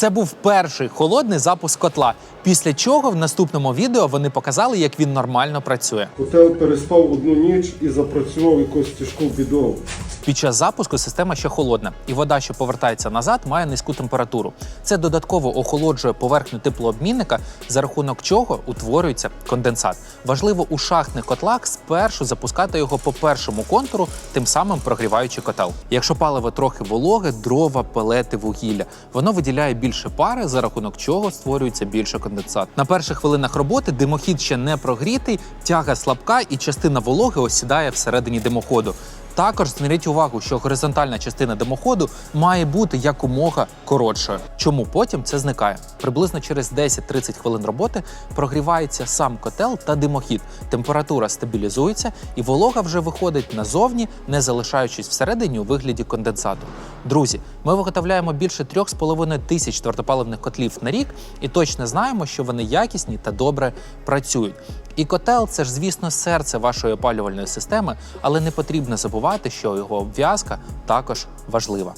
Це був перший холодний запуск котла. Після чого в наступному відео вони показали, як він нормально працює. Котел переспав одну ніч і запрацював якусь тяжку бідову. Під час запуску система ще холодна, і вода, що повертається назад, має низьку температуру. Це додатково охолоджує поверхню теплообмінника, за рахунок чого утворюється конденсат. Важливо у шахтних котлах спершу запускати його по першому контуру, тим самим прогріваючи котел. Якщо паливо трохи вологе, дрова, пелети, вугілля, воно виділяє більше пари, за рахунок чого створюється більше конденсат. На перших хвилинах роботи димохід ще не прогрітий, тяга слабка і частина вологи осідає всередині димоходу. Також зверніть увагу, що горизонтальна частина димоходу має бути якомога коротшою. Чому потім це зникає? Приблизно через 10-30 хвилин роботи прогрівається сам котел та димохід. Температура стабілізується, і волога вже виходить назовні, не залишаючись всередині у вигляді конденсату. Друзі, ми виготовляємо більше 3,5 тисяч твердопаливних котлів на рік і точно знаємо, що вони якісні та добре працюють. І котел це ж, звісно, серце вашої опалювальної системи, але не потрібно забувати, що його обв'язка також важлива.